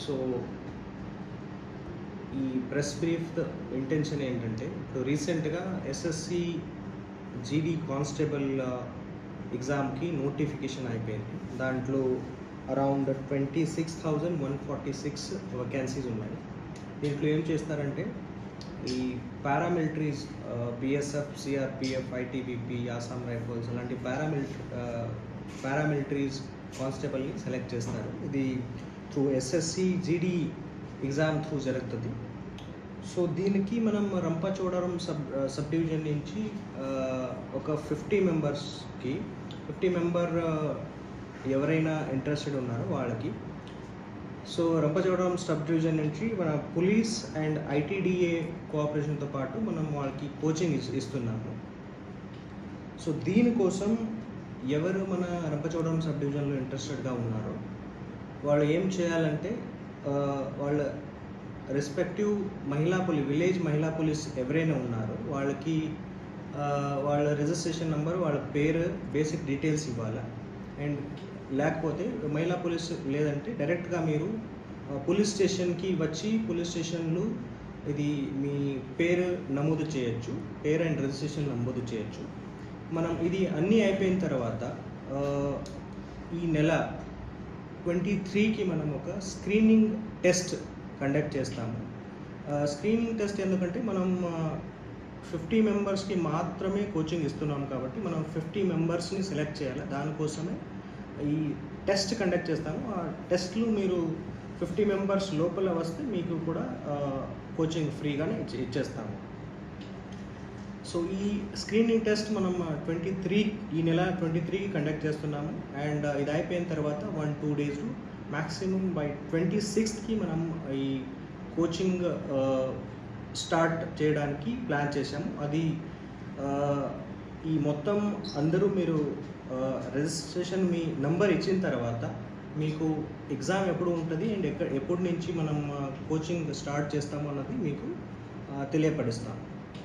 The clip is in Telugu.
సో ఈ ప్రెస్ బ్రీఫ్ ఇంటెన్షన్ ఏంటంటే ఇప్పుడు రీసెంట్గా ఎస్ఎస్సి జీడీ కానిస్టేబుల్ ఎగ్జామ్కి నోటిఫికేషన్ అయిపోయింది. దాంట్లో around twenty six thousand one forty six vacancies ఉన్నాయి. దీంట్లో ఏం చేస్తారంటే ఈ paramilitaries BSF CRPF ITBP Assam rifles అలాంటి పారామిలిటరీ పారామిలిటరీస్ కానిస్టేబుల్ని సెలెక్ట్ చేస్తారు. ఇది through SSC GD exam through జరుగుతుంది. సో దీనికి మనం రంపచోడవరం సబ్ సబ్ డివిజన్ నుంచి ఒక ఫిఫ్టీ మెంబర్స్కి ఫిఫ్టీ మెంబర్ ఎవరైనా ఇంట్రెస్టెడ్ ఉన్నారో వాళ్ళకి. సో రంపచోడవరం సబ్ డివిజన్ నుంచి మన పోలీస్ అండ్ ఐటీడీఏ కోఆపరేషన్తో పాటు మనం వాళ్ళకి కోచింగ్ ఇస్- ఇస్తున్నాము. సో దీనికోసం ఎవరు మన రంపచోడవరం సబ్ డివిజన్లో ఇంట్రెస్టెడ్గా ఉన్నారో వాళ్ళు ఏం చేయాలంటే వాళ్ళ రెస్పెక్టివ్ మహిళా పోలీస్ విలేజ్ మహిళా పోలీస్ ఎవరైనా ఉన్నారో వాళ్ళకి వాళ్ళ రిజిస్ట్రేషన్ నెంబర్ వాళ్ళ పేరు బేసిక్ డీటెయిల్స్ ఇవ్వాలి? అండ్ లేకపోతే మహిళా పోలీస్ లేదంటే డైరెక్ట్గా మీరు పోలీస్ స్టేషన్కి వచ్చి పోలీస్ స్టేషన్లో ఇది మీ పేరు నమోదు చేయొచ్చు పేరు అండ్ రిజిస్ట్రేషన్ నమోదు చేయొచ్చు. మనం ఇది అన్నీ అయిపోయిన తర్వాత ఈ నెల ట్వంటీ త్రీకి మనం ఒక స్క్రీనింగ్ టెస్ట్ కండక్ట్ చేస్తాము. స్క్రీనింగ్ టెస్ట్ ఎందుకంటే మనం ఫిఫ్టీ మెంబర్స్కి మాత్రమే కోచింగ్ ఇస్తున్నాం కాబట్టి మనం ఫిఫ్టీ మెంబర్స్ని సెలెక్ట్ చేయాలి. దానికోసమే ఈ టెస్ట్ కండక్ట్ చేస్తాము. ఆ టెస్ట్లు మీరు ఫిఫ్టీ మెంబర్స్ లోపల వస్తే మీకు కూడా కోచింగ్ ఫ్రీగానే ఇచ్చేస్తాము. సో ఈ స్క్రీనింగ్ టెస్ట్ మనం ట్వంటీ త్రీ ఈ నెల ట్వంటీ త్రీకి కండక్ట్ చేస్తున్నాము. అండ్ ఇది అయిపోయిన తర్వాత one two days maximum by twenty సిక్స్త్కి మనం ఈ కోచింగ్ స్టార్ట్ చేయడానికి ప్లాన్ చేశాము. అది ఈ మొత్తం అందరూ మీరు రిజిస్ట్రేషన్ మీ నంబర్ ఇచ్చిన తర్వాత మీకు ఎగ్జామ్ ఎప్పుడు ఉంటుంది అండ్ ఎక్కడ ఎప్పటి నుంచి మనం కోచింగ్ స్టార్ట్ చేస్తాము అన్నది మీకు తెలియపడిస్తాం